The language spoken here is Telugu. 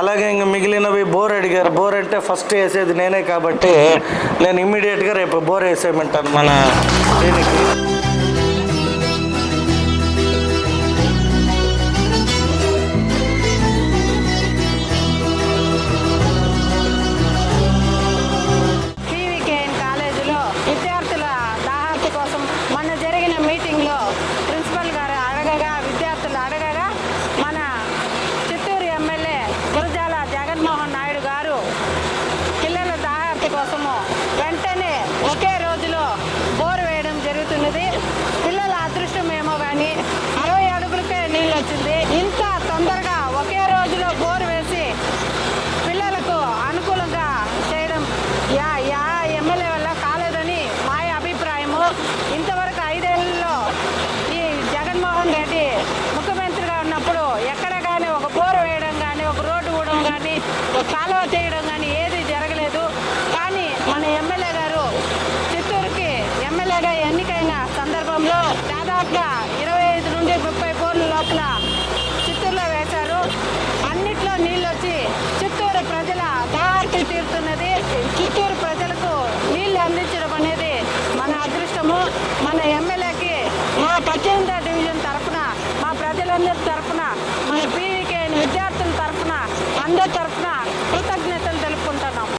అలాగే ఇంకా మిగిలినవి బోర్ అడిగారు. బోర్ అంటే ఫస్ట్ వేసేది నేనే కాబట్టి నేను ఇమ్మీడియట్గా రేపు బోర్ వేసేయమంటాను మన దీనికి. కాలువ చేయడం కానీ ఏది జరగలేదు. కానీ మన ఎమ్మెల్యే గారు చిత్తూరుకి ఎమ్మెల్యేగా ఎన్నికైన సందర్భంలో దాదాపుగా ఇరవై ఐదు నుండి ముప్పై ఫోన్ల లోపల చిత్తూరులో వేశారు. అన్నిట్లో నీళ్ళు వచ్చి చిత్తూరు ప్రజల దాహార్తి తీరుతున్నది. చిత్తూరు ప్రజలకు నీళ్ళు అందించడం అనేది మన అదృష్టము. మన ఎమ్మెల్యేకి మా పద్దెనిమిదో డివిజన్ తరఫున మా ప్రజలందరి తరఫున మన పీవీకే విద్యార్థుల తరఫున అందరి తరఫున